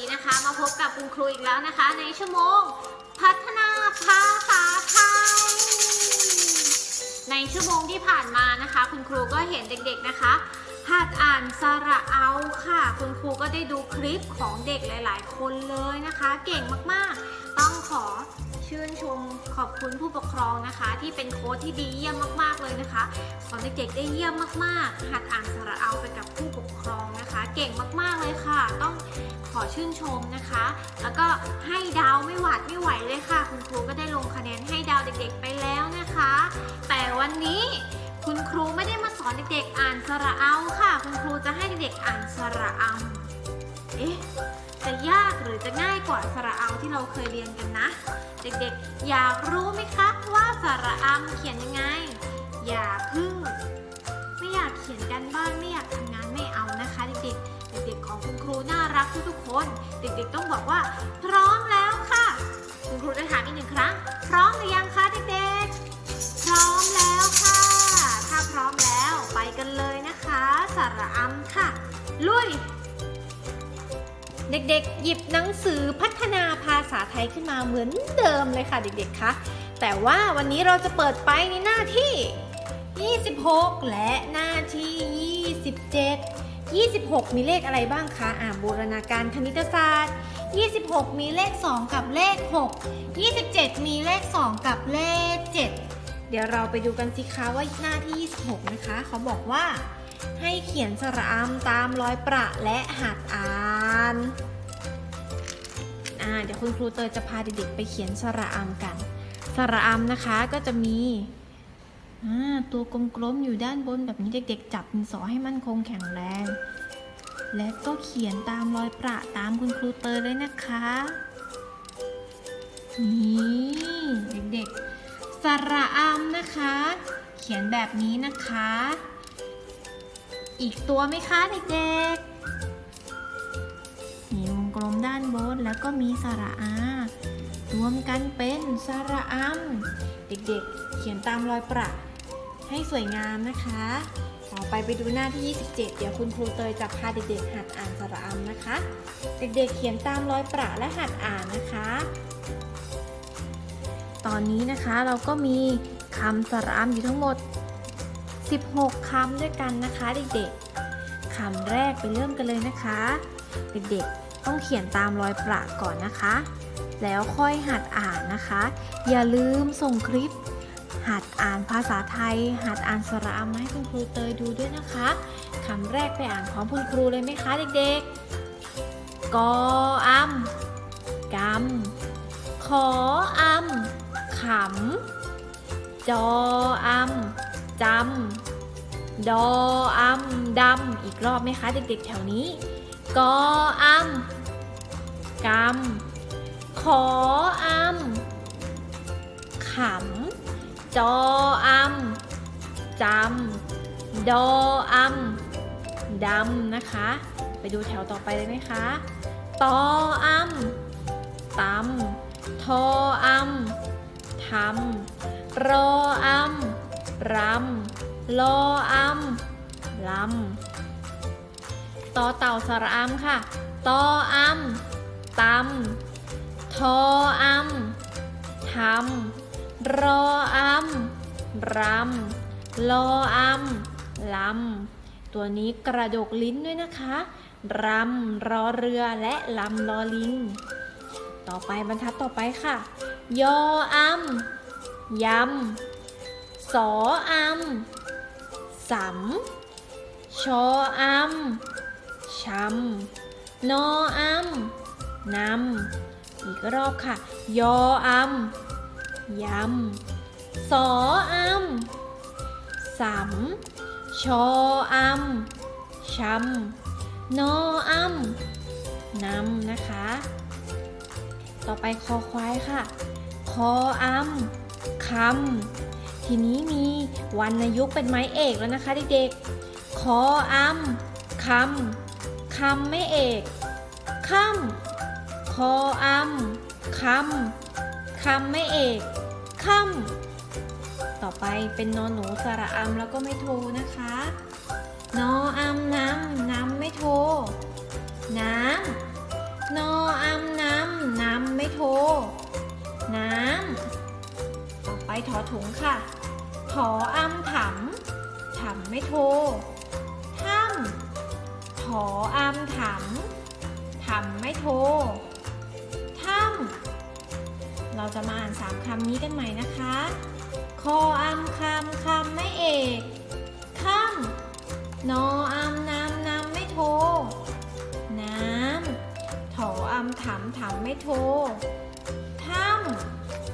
ดีนะคะ มาพบกับคุณครูอีกแล้วนะคะ ในชั่วโมง พัฒนาภาษาไทย ในชั่วโมงที่ผ่านมานะคะ คุณครูก็เห็นเด็กๆนะคะหัดอ่านสระเอาค่ะ คุณครูก็ได้ดูคลิปของเด็กหลาย ๆ คนเลยนะคะ เก่งมากๆ ต้องขอ ชื่นชมขอบคุณผู้ปกครองนะคะ ที่เป็นโค้ชที่ดีเยี่ยมมากๆเลยนะคะสอนเด็กๆได้เยี่ยมมากๆ หัดอ่านสระเอาไปกับผู้ปกครองนะคะ เก่งมากๆเลยค่ะ ต้องขอชื่นชมนะคะ แล้วก็ให้ดาวไม่หวาดไม่ไหวเลยค่ะ คุณครูก็ได้ลงคะแนนให้ดาวเด็กๆไปแล้วนะคะ แต่วันนี้คุณครูไม่ได้มาสอนเด็กๆอ่านสระเอาค่ะ คุณครูจะให้เด็กๆอ่านสระอำเอ๊ะ จะยากหรือจะง่ายกว่าสระเอาที่เราเคยเรียนกันนะ เด็กๆ อยากรู้ไหมคะว่าสระอำเขียนยังไง อย่าพึ่ง ไม่อยากเขียนกันบ้านไม่อยากทำงานไม่เอานะคะเด็กๆ เด็กๆของคุณครูน่ารักทุกๆคน เด็กๆต้องบอกว่า พร้อมแล้วค่ะ คุณครูจะถามอีกหนึ่งครั้ง พร้อมหรือยังคะเด็กๆ พร้อมแล้วค่ะ ถ้าพร้อมแล้วไปกันเลยนะคะสระอำค่ะ ลุย เด็กๆ หยิบหนังสือพัฒนาภาษาไทยขึ้นมาเหมือนเดิมเลยค่ะเด็กๆ คะ แต่ว่าวันนี้เราจะเปิดไปในหน้าที่ 26 และหน้าที่ 27 26 มีเลขอะไรบ้างคะ อ่าบูรณาการคณิตศาสตร์ 26 มีเลข 2 กับเลข 6 27 มีเลข 2 กับเลข 7 เดี๋ยวเราไปดูกันสิคะว่าหน้าที่ 26 นะคะ เขาบอกว่า ให้เขียนสระอำตามรอยประและหัดอ่าน อ่า เดี๋ยวคุณครูเตยจะพาเด็กๆไปเขียนสระอำกัน สระอำนะคะก็จะมี อ่า ตัวกลมๆอยู่ด้านบนแบบนี้เด็ก ๆ จับดินสอให้มั่นคงแข็งแรง และก็เขียนตามรอยประตามคุณครูเตยเลยนะคะ นี่เด็กๆ สระอำนะคะ เขียนแบบนี้นะคะ อีกตัวไหมคะเด็กๆ ด้านบนแล้วก็มีสระอารวมกันเป็นสระอำเด็กๆ เขียนตามรอยประ ให้สวยงามนะคะ ต่อไปไปดูหน้าที่ 27 เดี๋ยวคุณครูเตยจะพาเด็กๆ หัดอ่านสระอำนะคะ เด็กๆ เขียนตามรอยประและหัดอ่านนะคะ ตอนนี้นะคะเราก็มีคำสระอำอยู่ทั้งหมด 16 คำด้วยกันนะคะ เด็กๆคำแรกไปเริ่มกันเลยนะคะ เด็กๆ ต้องเขียนตามรอยประก่อนนะคะ แล้วค่อยหัดอ่านนะคะ อย่าลืมส่งคลิป หัดอ่านภาษาไทย หัดอ่านสระอำมาให้คุณครูเตยดูด้วยนะคะคำแรกไปอ่านพร้อมคุณครูเลยไหมคะเด็กๆ กออำกำขออำขำจออำจำดออำดำอีกรอบไหมคะเด็กๆแถวนี้ กออำกำขออำขำจออำจำดออำดำนะคะ ไปดูแถวต่อไปเลยไหมคะตออำตำทออำทำรออำรำลออำลำ ต่อเต่าสระอำค่ะตออำตำทออำทำรออำรำลออำลำตัวนี้กระดกลิ้นด้วยนะคะรำรอเรือและลำลอลิงต่อไปบรรทัดต่อไปค่ะ ยออำยำสออำสำชออำ ชำนออำนำอีกรอบค่ะ ยออำยำสออำสำชออำชำนออำนำนะคะ ต่อไปคอควายค่ะ คออำคำทีนี้มีวรรณยุกต์เป็นไม้เอกแล้วนะคะเด็กๆ คออำคำ คำไม่เอกคำคออำคำคำไม่เอกคำต่อไปเป็นนอนหนูสระอำแล้วก็ไม่โทนะคะ นออำน้ำน้ำไม่โท น้ำนออำน้ำน้ำไม่โท น้ำต่อไปถอถุงค่ะ ถออำถำถำไม่โทถ้ำ ออำถำถำไม่โทถ้ำเราจะมาอ่านสามคำนี้กันใหม่นะคะ คออำคำคำไม่เอกค่ำนออำน้ำน้ำไม่โท น้ำถออำถำถำไม่โทถ้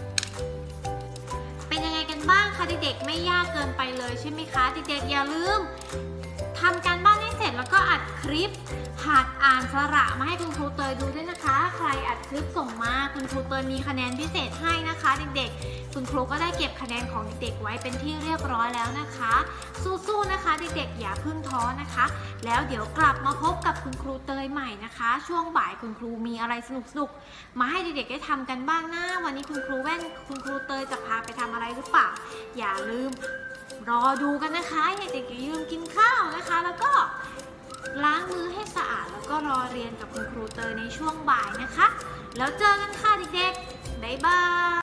ำเป็นยังไงกันบ้างคะเด็กๆไม่ยากเกินไปเลยใช่ไหมคะเด็กๆอย่าลืม ทำการบ้านให้เสร็จแล้วก็อัดคลิปหัดอ่านสระมาให้คุณครูเตยดูด้วยนะคะ ใครอัดคลิปส่งมาคุณครูเตยมีคะแนนพิเศษให้นะคะ เด็กๆ คุณครูก็ได้เก็บคะแนนของเด็กๆไว้เป็นที่เรียบร้อยแล้วนะคะ สู้ๆนะคะ เด็กๆอย่าพิ่งท้อนะคะ แล้วเดี๋ยวกลับมาพบกับคุณครูเตยใหม่นะคะ ช่วงบ่ายคุณครูมีอะไรสนุกๆมาให้เด็กๆได้ทำกันบ้างนะวันนี้คุณครูแว่นคุณครูเตยจะพาไปทำอะไรหรือเปล่าอย่าลืม รอดูกันนะคะอย่าเด็กๆอย่าลืมกินข้าวนะคะ แล้วก็ล้างมือให้สะอาดแล้วก็รอเรียนกับคุณครูเตยในช่วงบ่ายนะคะ แล้วเจอกันค่ะเด็กๆบ๊ายบาย